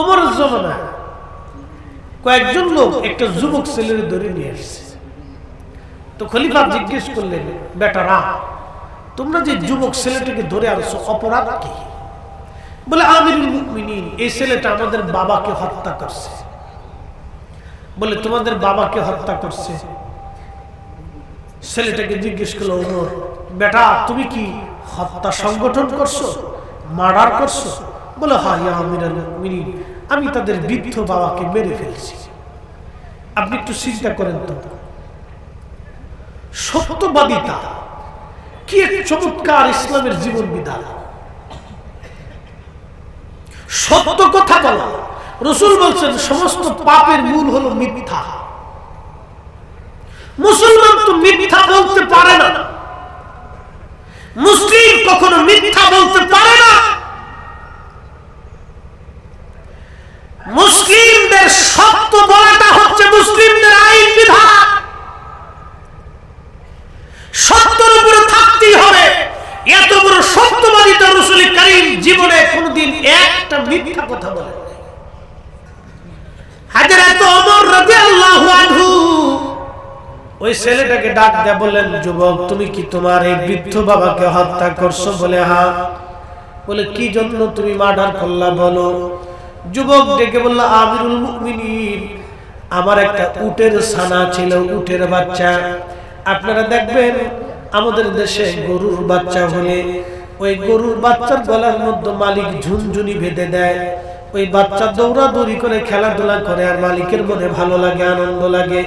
ওমর জমানা কয়েকজন লোক একটা যুবক ছেলের ধরে নিয়ে আসছে। তো খলিফা জিজ্ঞেস করলেন, বেটারা, তোমরা যে যুবক ছেলেটাকে ধরে আনছো, অপরাধ কি? বলে মুমিনিন, এই ছেলেটা আমাদের বাবাকে হত্যা করছে। বলে, তোমাদের বাবাকে হত্যা করছে? ছেলেটাকে জিজ্ঞেস করল, ওমর, বেটা, তুমি কি হত্যা সংগঠন করছ, মার্ডার করছ? বলে হ্যাঁ ইয়া আমিরুল আমি তাদের বৃদ্ধ বাবাকে মেরে ফেলছি। আপনি একটু চিন্তা করেন তো। সত্যবাদিতা, কি এক চমৎকার ইসলামের জীবন বিধান। সত্য কথা বলা, রসুল বলছেন, সমস্ত পাপের মূল হলো মিথ্যা। মুসলমান তো মিথ্যা বলতে পারে না। মুসলিম কখনো মিথ্যা বলতে পারে না মুসলিমদের সত্য বলাটা হচ্ছে মুসলিমদের আইন বিধান সত্যের উপরে থাকতেই হবে। এত বড় সত্যবাদী তো রসুল করিম জীবনে কোনদিন একটা মিথ্যা কথা আনহু ওই ছেলেটাকে ডাক দেয়া বললেন, যুবক, তুমি কি তোমার এই বৃদ্ধ বাবাকে হত্যা করছ? বলে হ্যাঁ। বলে, কি জন্য তুমি মার্ডার করলা বলো? যুবক ডেকে বলল, আমিরুল আমার একটা উটের ছানা ছিল, উটের বাচ্চা। আপনারা দেখবেন, আমাদের দেশে গরুর বাচ্চা হলে ওই গরুর বাচ্চার গলার মধ্যে মালিক ঝুনঝুনি বেঁধে দেয়। ওই বাচ্চা দৌড়াদৌড়ি করে খেলাধুলা করে আর মালিকের মনে ভালো লাগে, আনন্দ লাগে।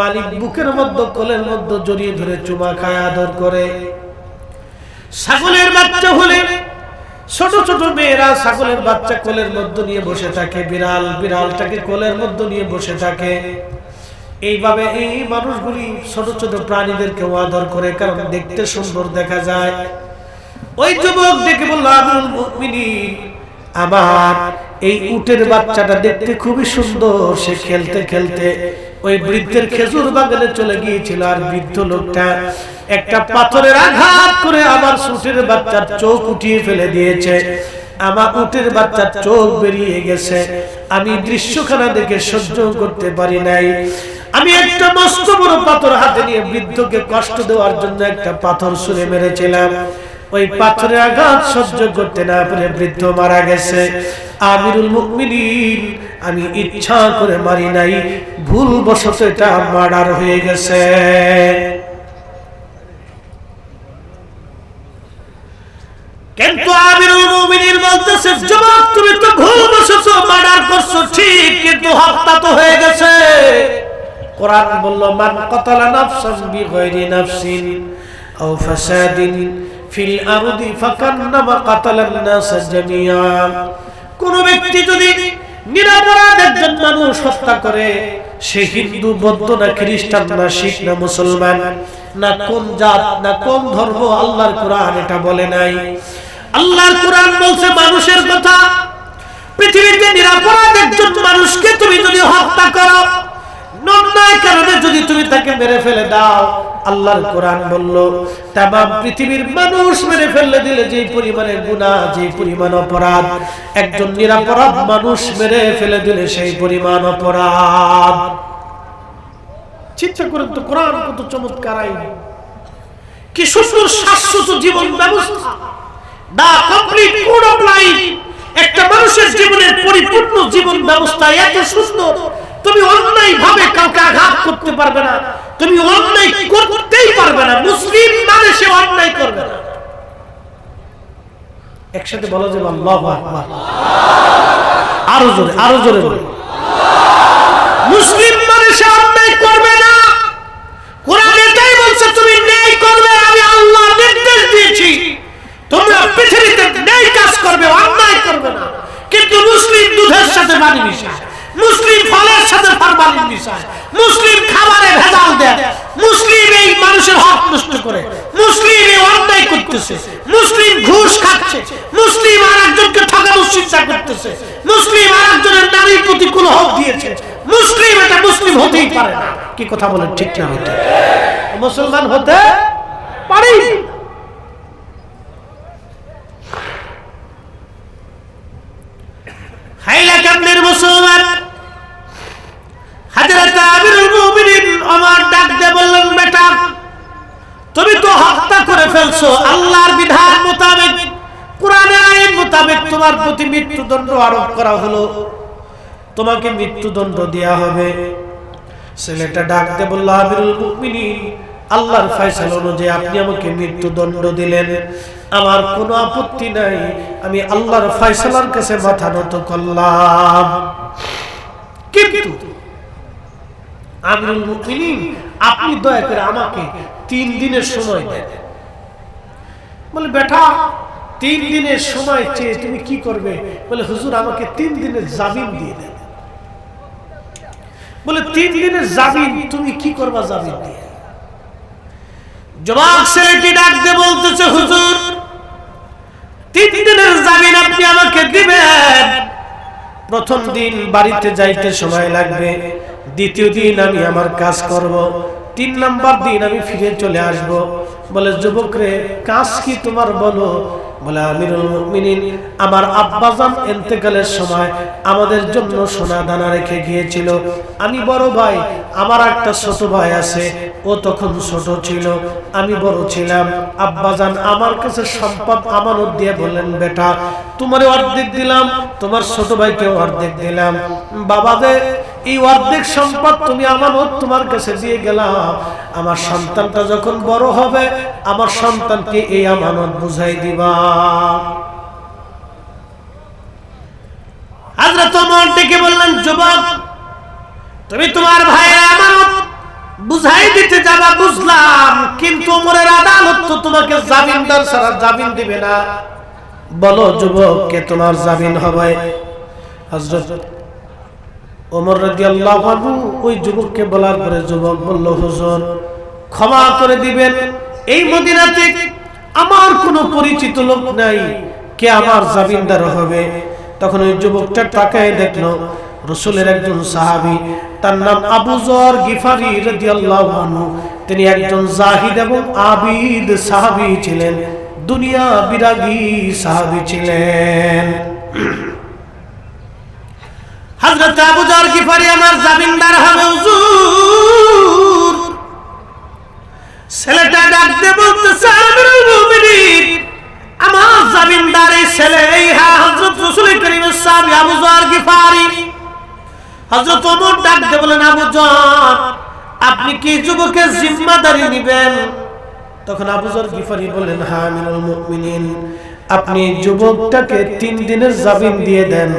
মালিক বুকের মধ্যে, কোলের মধ্যে জড়িয়ে ধরে চুমা খায়, আদর করে। ছাগলের বাচ্চা হলে ছোট ছোট মেয়েরা ছাগলের বাচ্চা কোলের মধ্যে নিয়ে বসে থাকে, বিড়াল বিড়ালটাকে কোলের মধ্যে নিয়ে বসে থাকে। এইভাবে এই মানুষগুলি ছোট ছোট প্রাণীদেরকে আদর করে, কারণ দেখতে সুন্দর দেখা যায়। ওই যুবক দেখে বলল আমার এই উটের বাচ্চাটা দেখতে খুবই সুন্দর। সে খেলতে খেলতে ওই বৃদ্ধের খেজুর বাগানে চলে গিয়েছিল, আর বৃদ্ধ লোকটা একটা পাথরের আঘাত করে আবার উটের বাচ্চার চোখ উঠিয়ে ফেলে দিয়েছে। আমার উটের বাচ্চার চোখ বেরিয়ে গেছে। আমি দৃশ্যখানা দেখে সহ্য করতে পারি নাই। আমি একটা মস্ত বড় পাথর হাতে নিয়ে বৃদ্ধকে কষ্ট দেওয়ার জন্য একটা পাথর ছুঁড়ে মেরেছিলাম। ওই পাথরের আঘাত সহ্য করতে না পারে বৃদ্ধ মারা গেছে। আমিরুল মুমিনিন, আমি ইচ্ছা করে মারি নাই। ভুল বশত এটা মার্ডার হয়ে গেছে। কিন্তু আমিরুল মুমিনিন বলতেছে, যুবক, তুমি তো ভুল বশত মার্ডার করছ, ঠিক, কিন্তু হত্যা তো হয়ে গেছে। কোরআন বলল, মান কতলা নাফসান বিগয়রি নাফসিন আও ফাসাদিন ফিল আরদি ফাকান্নামা কাতালান নাস জামিয়া। কোন ব্যক্তি যদি নিরাপরাধ একজন মানুষ হত্যা করে, সে হিন্দু, বৌদ্ধ না খ্রিস্টান না শিখ না মুসলমান না কোন জাত, না কোন ধর্ম আল্লাহর কোরআন এটা বলে নাই। আল্লাহর কোরআন বলছে মানুষের কথা। পৃথিবীতে নিরাপরাধ একজন মানুষকে তুমি যদি হত্যা করো ফেলে পৃথিবীর মানুষ মেরে ফেললে দিলে গুনাহ যে পরিমাণ অপরাধ, একজন নিরাপরাধ মানুষ মেরে ফেলে দিলে সেই পরিমাণ অপরাধ। চিন্তা করেন তো, কোরআন কত চমৎকার আইন। কি সুন্দর শাশ্বত জীবন ব্যবস্থা। The complete code of life একটা মানুষের জীবনের পরিপূর্ণ জীবন ব্যবস্থা এত সুন্দর। তুমি অন্যায় ভাবে কাউকে আঘাত করতে পারবে না। তুমি অন্যায় করতেই পারবে না। মুসলিম মানে সে অন্যায় করবে না। একসাথে বলা যাবে আল্লাহু আকবার। আরও জোরে আরও জোরে মুসলিম মানে সে অন্যায় করবে না কোরআন এটাই বলছে তুমি ন্যায় করবে আমি আল্লাহ নির্দেশ দিয়েছি তোমরা পৃথিবীতে ন্যায় কাজ করবে, অন্যায় করবে না। কিন্তু মুসলিম দুধের সাথে পানি মিশায়, মুসলিম ফলের সাথে ফরমালিন মিশায়, মুসলিম খাবারে ভেজাল দেয়, মুসলিম এই মানুষের হক নষ্ট করে, মুসলিম এই অন্যায় করতেছে, মুসলিম ঘুষ খাচ্ছে, মুসলিম আর একজনকে ঠকানোর চিন্তা করতেছে, মুসলিম আর একজনের নারীর প্রতি কোন হক দিয়েছে, মুসলিম এটা মুসলিম হতেই পারে না। কি কথা বলেন ঠিক না হতে? মুসলমান হতে পারি হাইলা ফেলছো আল্লাহর বিধান মোতাবেক কোরআনের আইন মোতাবেক তোমার প্রতি মৃত্যুদণ্ড আরোপ করা হলো। তোমাকে মৃত্যুদণ্ড দেয়া হবে। ছেলেটা ডাকতে বলল, আমিরুল মুমিনিন, আল্লাহর ফয়সালা অনুযায়ী আপনি আমাকে মৃত্যুদণ্ড দিলেন। আমার কোনো আপত্তি নাই। আমি আল্লাহর ফয়সালার কাছে মাথা নত করলাম। কিন্তু আমিরুল মুমিনিন, আপনি দয়া করে আমাকে তিন দিনের সময় দেন। বলে, বেটা তিন দিনের সময় চেয়ে তুমি কি করবে? বলে, হুজুর, আমাকে তিন দিনের জামিন দিয়ে দেন। বলে, তিন দিনের জামিন, তুমি কি করবা জামিন দিয়ে? জবাব ছেলেটি ডাকতে বলতেছে, হুজুর, তিন দিনের জামিন আপনি আমাকে দিবেন। প্রথম দিন বাড়িতে যাইতে সময় লাগবে। দ্বিতীয় দিন আমি আমার কাজ করব। তিন নাম্বার দিন আমি ফিরে চলে আসব। বলে যুবক রে কাজ কি তোমার বলো? বলে, আমিরুল আমার আব্বাজান ইন্তেকালের সময় আমাদের জন্য সোনা দানা রেখে গিয়েছিল। আমি ভাই, আমার একটা ছোট ভাই আছে, ও তখন ছোট ছিল, আমি বড় ছিলাম। আব্বাজান আমার কাছে সম্পদ দিয়ে বললেন, বেটা, তোমার অর্ধেক দিলাম, তোমার ছোট ভাইকে অর্ধেক দিলাম। বাবা যে এই অর্ধেক সম্পদ তুমি আমানত তোমার কাছে দিয়ে গেলাম আমার সন্তানটা যখন বড় হবে, আমার সন্তানকে এই আমানত বুঝাই দিবা। হাজরত বলো, যুবক, কে তোমার জামিন হবে? হযরত ওমর রাদিয়াল্লাহু আনহু ওই যুবককে বলার পরে যুবক বলল, হুজুর, ক্ষমা করে দিবেন। এই মদিনাতে আমার কোনো পরিচিত লোক নাই। কে আমার জামিনদার হবে? তখন ওই যুবকটা তাকায় দেখল, রসুলের একজন সাহাবী, তার নাম আবু জর গিফারি রাদিয়াল্লাহু আনহু। তিনি একজন জাহিদ এবং আবিদ সাহাবী ছিলেন, দুনিয়া বিরাগী সাহাবী ছিলেন। হযরত আবু জর গিফারি আমার জামিনদার হবে, হুজুর। ছেলেটা ডাকতে মুমিনিন, আমার জামিনদার এই ছেলে, এই হ্যাঁ হযরত রাসূল সাহাবী আবু গিফারি। হযরত ওমর ডাকতে বলেন, আবু আপনি কি যুবকের জিম্মাদারি নেবেন? তখন আবু গিফারি বললেন হ্যাঁ আপনি যুবকটাকে তিন দিনের জামিন দিয়ে দেন।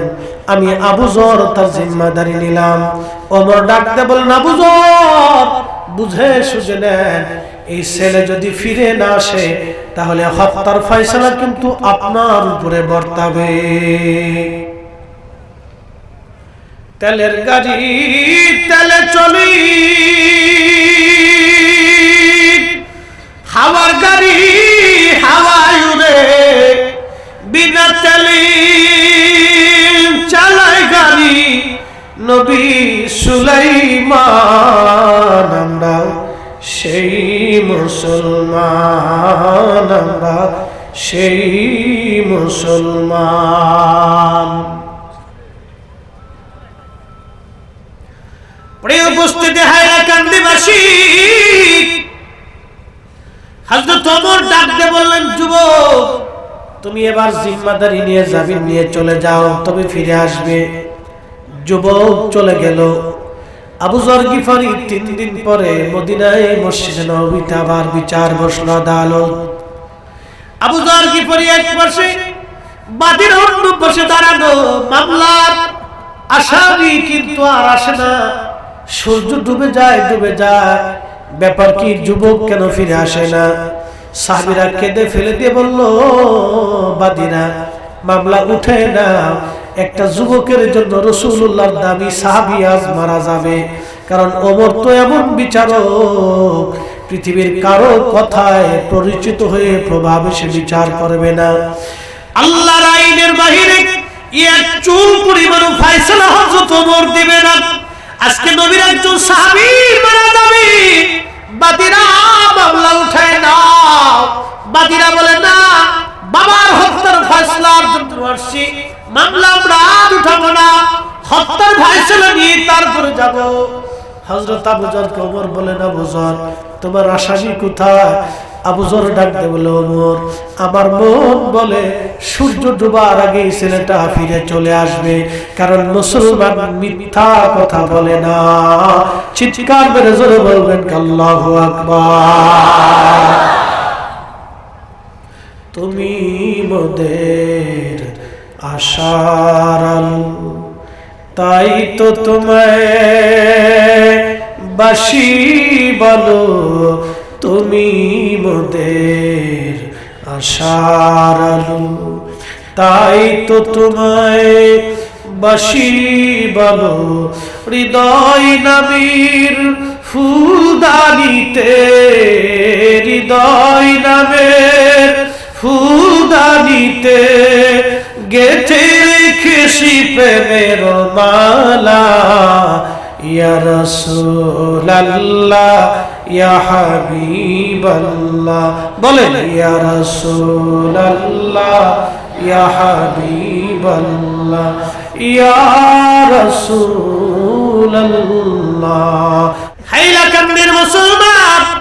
আমি আবু জর তার জিম্মাদারি নিলাম। ওমর ডাকতে বলেন আবু জর, বুঝে সুঝে নেন, এই ছেলে যদি ফিরে না আসে, তাহলে হত্যার ফয়সালা কিন্তু আপনার উপরে বর্তাবে। তেলের গাড়ি তেলে চলি। হাওয়ার গাড়ি হাওয়ায় উড়ে। তেলে চালায় গাড়ি নবী সুলাইমান, আমরা সেই মুসলমান, আমরা সেই মুসলমান। প্রিয় উপস্থিতি, হায়রা কান্দিবাসী হযরত ওমর ডাকতে বললেন, যুবক তুমি এবার জিম্মাদারি নিয়ে জামিন নিয়ে চলে যাও, তবে ফিরে আসবে। যুবক চলে গেল। আবু জর গিফারি তিন দিন পরে মদিনায় মসজিদে নববীতে আবার বিচার বসল আদালত। আবু জর গিফারি এক পাশে বাদীর অন্য পাশে দাঁড়ানো মামলার আসামি কিন্তু আর আসে না। সূর্য ডুবে যায় ডুবে যায়। ব্যাপার কি, যুবক কেন ফিরে আসে না? সাহাবিরা কেঁদে ফেলে দিয়ে বলল বাদিরা মামলা উঠে না। একটা যুবকের জন্য রসুল্লাহর দামি সাহাবি আজ মারা যাবে। কারণ ওমর তো এমন বিচারক, পৃথিবীর কারও কথায় পরিচিত হয়ে প্রভাবে সে বিচার করবে না। আল্লাহর আইনের বাহিরে এক চুল পরিমাণ ফায়সালা হযরত ওমর দিবে না। আজকে নবীর একজন সাহাবী মারা যাবে। বাদিরা মামলা উঠায় নাও বাদিরা বলে, না, বাবার হত্যার ফয়সলার জন্য মামলা আমরা আর উঠাবো না। হত্যার ফয়সলা নিয়ে তারপরে যাব। হজরত আবু জর ওমর বলে না বুঝর তোমার আসামি কোথায়? আবু জর ডাকতে বলে, ওমর, আমার মন বলে সূর্য ডুবার আগে ছেলেটা ফিরে চলে আসবে, কারণ মুসলমান মিথ্যা কথা বলে না। চিৎকার মেরে জোরে বলবেন, আল্লাহু আকবার। তুমি মোদের আশার তাই তো তোমায় বাসি বলো, তুমি মোদের আশার তাই তো তোমায় বাসি বলো, হৃদয় নামীর ফুলদানিতে হৃদয় নামের ফুলদানিতে গেথে রেখেছি প্রেমের মালা ইয়া রাসূলাল্লাহ, ইয়া হাবিবাল্লাহ। বলেন, ইয়া রাসূলাল্লাহ, ইয়া হাবিবাল্লাহ, ইয়া রাসূলাল্লাহ। হাইলা কান্দের মুসলমান।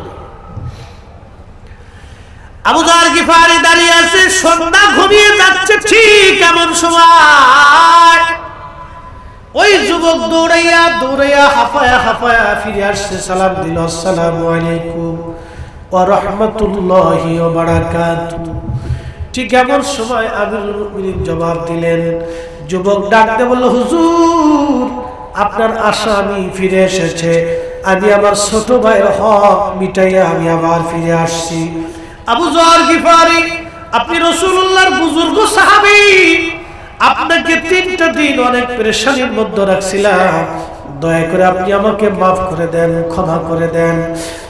দাঁড়িয়ে আছে, সন্ধ্যা ঘুমিয়ে ঠিক এমন সময়। ওই যুবক দৌড়াইয়া দৌড়াইয়া ফিরে সালাম দিল, আসসালামু ঠিক এমন সময় জবাব দিলেন, যুবক ডাকতে বলল, হুজুর, আপনার আশা আমি ফিরে এসেছে। আমি আমার ছোট ভাইয়ের হক মিটাইয়া আমি আবার ফিরে আসছি। আবু জহর গিফারি, আপনি রসুল্লাহর বুজুর্গ সাহাবী। আপনাকে তিনটা দিন অনেক পেরেশানির মধ্যে রাখছিলাম। দয়া করে আপনি আমাকে মাফ করে দেন, ক্ষমা করে দেন।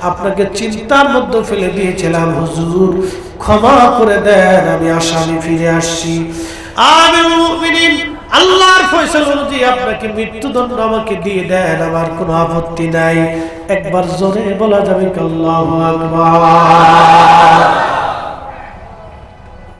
আপনাকে চিন্তার মধ্যে ফেলে দিয়েছিলাম, হুজুর। ক্ষমা করে দেন, আমি আসামি ফিরে আসছি। আমি আল্লাহর ফয়সাল অনুযায়ী আপনাকে মৃত্যুদণ্ড আমাকে দিয়ে দেন, আমার কোনো আপত্তি নাই। একবার জোরে বলা যাবে আল্লাহ আকবার।